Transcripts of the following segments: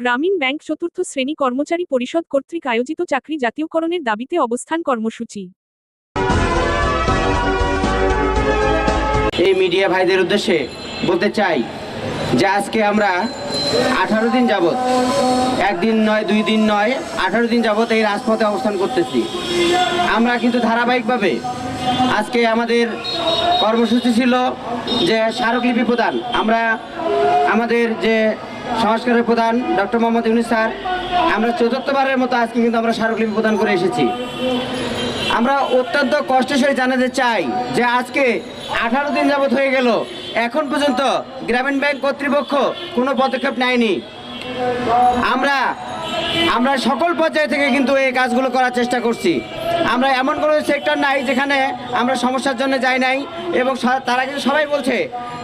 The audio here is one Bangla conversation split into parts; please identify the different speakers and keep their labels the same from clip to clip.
Speaker 1: গ্রামীণ ব্যাংক চতুর্থ শ্রেণি কর্মচারী পরিষদ কর্তৃক আয়োজিত চাকরি জাতীয়করণের দাবিতে অবস্থান কর্মসূচি।
Speaker 2: এই মিডিয়া ভাইদের উদ্দেশ্যে বলতে চাই যে আজকে আমরা আঠারো দিন যাবৎ, একদিন নয়, দুই দিন নয়, আঠারো দিন যাবত এই রাজপথে অবস্থান করতেছি। আমরা কিন্তু ধারাবাহিকভাবে আজকে আমাদের কর্মসূচি ছিল যে স্মারকলিপি প্রদান। আমরা আমাদের যে সংস্কারের প্রধান ডক্টর মোহাম্মদ ইউনুস স্যার, আমরা চতুর্থবারের মতো আজকে কিন্তু আমরা স্মারকলিপি প্রদান করে এসেছি। আমরা অত্যন্ত কষ্টের সহিত জানাতে চাই যে আজকে আঠারো দিন যাবৎ হয়ে গেল, এখন পর্যন্ত গ্রামীণ ব্যাংক কর্তৃপক্ষ কোনো পদক্ষেপ নেয়নি। আমরা আমরা সকল পর্যায় থেকে কিন্তু এই কাজগুলো করার চেষ্টা করছি। আমরা এমন কোনো সেক্টর নাই যেখানে আমরা সমস্যার জন্য যাই নাই এবং তারা কিন্তু সবাই বলছে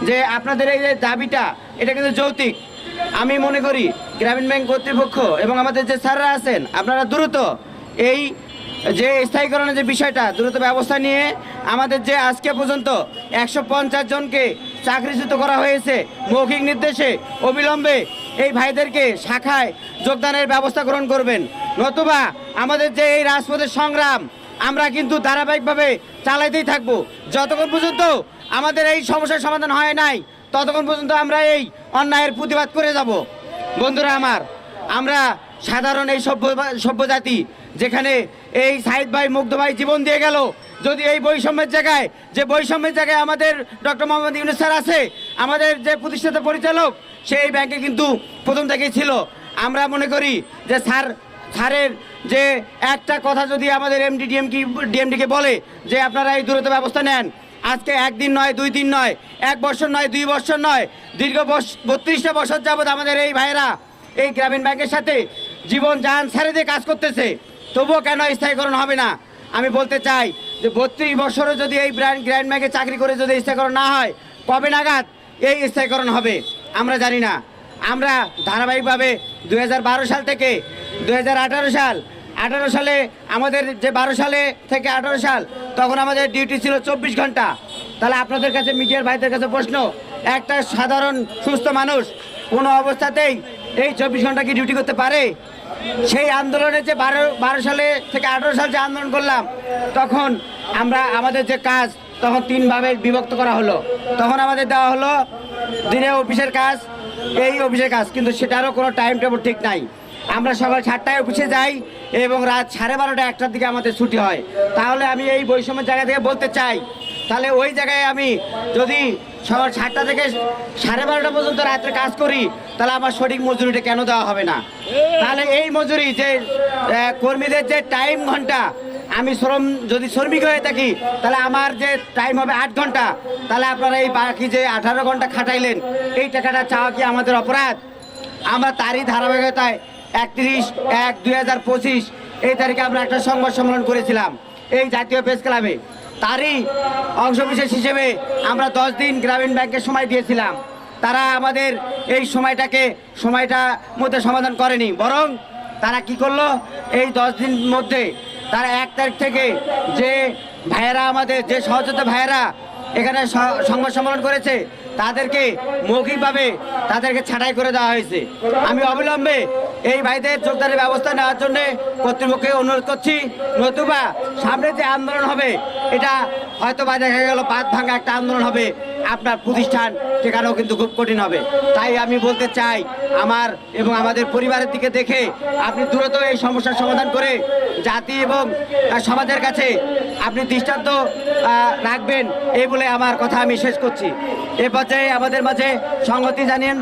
Speaker 2: যে আপনাদের এই যে দাবিটা, এটা কিন্তু যৌতিক আমি মনে করি গ্রামীণ ব্যাংক কর্তৃপক্ষ এবং আমাদের যে স্যাররা আছেন, আপনারা দ্রুত এই যে স্থায়ীকরণের যে বিষয়টা, দ্রুত ব্যবস্থা নিয়ে আমাদের যে আজকে পর্যন্ত একশো পঞ্চাশ জনকে চাকরিচ্যুত করা হয়েছে, মৌখিক নির্দেশে অবিলম্বে এই ভাইদেরকে শাখায় যোগদানের ব্যবস্থা গ্রহণ করবেন। নতুবা আমাদের যে এই রাজপথের সংগ্রাম, আমরা কিন্তু ধারাবাহিকভাবে চালাইতেই থাকব। যতক্ষণ পর্যন্ত আমাদের এই সমস্যার সমাধান হয় নাই ততক্ষণ পর্যন্ত আমরা এই অন্যায়ের প্রতিবাদ করে যাব। বন্ধুরা আমার, আমরা সাধারণ এই সভ্য সভ্য জাতি যেখানে এই সাহিদ ভাই মুগ্ধ ভাই জীবন দিয়ে গেল, যদি এই বৈষম্যের জায়গায়, যে বৈষম্যের জায়গায় আমাদের ডক্টর মোহাম্মদ ইউনুস স্যার আছে, আমাদের যে প্রতিষ্ঠাতা পরিচালক সেই ব্যাংকে কিন্তু প্রথম থেকেই ছিল। আমরা মনে করি যে স্যার, স্যারের যে একটা কথা যদি আমাদের এমডি, ডিএমকি, ডিএমডিকে বলে যে আপনারা এই দূরত্ব ব্যবস্থা নেন আজকে একদিন নয়, দুই দিন নয়, এক বছর নয়, দুই বছর নয়, দীর্ঘ বত্রিশটা বছর যাবৎ আমাদের এই ভাইয়েরা এই গ্রামীণ ব্যাংকের সাথে জীবন যান ছেড়ে দিয়ে কাজ করতেছে। তবুও কেন স্থায়ীকরণ হবে না? আমি বলতে চাই যে বত্রিশ বছরে যদি এই ব্র্যান্ড গ্র্যান্ড ব্যাংকে চাকরি করে যদি স্থায়ীকরণ না হয়, কবে নাগাদ এই স্থায়ীকরণ হবে? আমরা জানি না। আমরা ধারাবাহিকভাবে দু হাজার বারো সাল থেকে দু হাজার আঠারো সাল, আঠারো সালে আমাদের যে বারো সালে থেকে আঠারো সাল, তখন আমাদের ডিউটি ছিল চব্বিশ ঘণ্টা। তাহলে আপনাদের কাছে, মিডিয়ার ভাইদের কাছে প্রশ্ন, একটা সাধারণ সুস্থ মানুষ কোনো অবস্থাতেই এই চব্বিশ ঘণ্টা কি ডিউটি করতে পারে? সেই আন্দোলনে যে বারো বারো সালে থেকে আঠেরো সাল যে আন্দোলন করলাম, তখন আমরা আমাদের যে কাজ, তখন তিনভাবে বিভক্ত করা হলো। তখন আমাদের দেওয়া হলো, দিনে অফিসের কাজ, এই অফিসের কাজ, কিন্তু সেটারও কোনো টাইম টেবিল ঠিক নাই। আমরা সকাল সাতটায় অফিসে যাই এবং রাত সাড়ে বারোটা একটার দিকে আমাদের ছুটি হয়। তাহলে আমি এই বৈষম্যের জায়গা থেকে বলতে চাই তাহলে ওই জায়গায় আমি যদি সকাল সাতটা থেকে সাড়ে বারোটা পর্যন্ত রাত্রে কাজ করি, তাহলে আমার সঠিক মজুরিটা কেন দেওয়া হবে না? তাহলে এই মজুরি যে কর্মীদের যে টাইম ঘণ্টা, আমি শ্রম, যদি শ্রমিক হয়ে থাকি, তাহলে আমার যে টাইম হবে আট ঘণ্টা, তাহলে আপনারা এই বাকি যে আঠারো ঘণ্টা খাটাইলেন, এই টাকাটা চাওয়া কি আমাদের অপরাধ? আমরা তারই ধারাবাহিকতায় একত্রিশ, এক, দুই এই তারিখে আমরা একটা সংবাদ সম্মেলন করেছিলাম, এই জাতীয় প্রেস ক্লাবে। তারই অংশবিশেষ হিসেবে আমরা দশ দিন গ্রামীণ ব্যাংকের সময় দিয়েছিলাম। তারা আমাদের এই সময়টাকে, সময়টা মধ্যে সমাধান করেনি। বরং তারা কি করল? এই দশ দিন মধ্যে তারা এক তারিখ থেকে যে ভাইয়েরা আমাদের, যে সহযোগিতা ভাইয়েরা এখানে সংবাদ সম্মেলন করেছে তাদেরকে মৌখিকভাবে তাদেরকে ছাঁটাই করে দেওয়া হয়েছে। আমি অবিলম্বে এই ভাইদের যোগদানের ব্যবস্থা নেওয়ার জন্য কর্তৃপক্ষকে অনুরোধ করছি, নতুবা সামনে যে আন্দোলন হবে, এটা হয়তো বা দেখা গেল পাত ভাঙা একটা আন্দোলন হবে, আপনার প্রতিষ্ঠান সেখানেও কিন্তু খুব কঠিন হবে। তাই আমি বলতে চাই, আমার এবং আমাদের পরিবারের দিকে দেখে আপনি দ্রুত এই সমস্যার সমাধান করে জাতি এবং সমাজের কাছে আপনি দৃষ্টান্ত রাখবেন, এই বলে আমার কথা আমি শেষ করছি। এ পর্যায়ে আমাদের মাঝে সংহতি জানিয়ে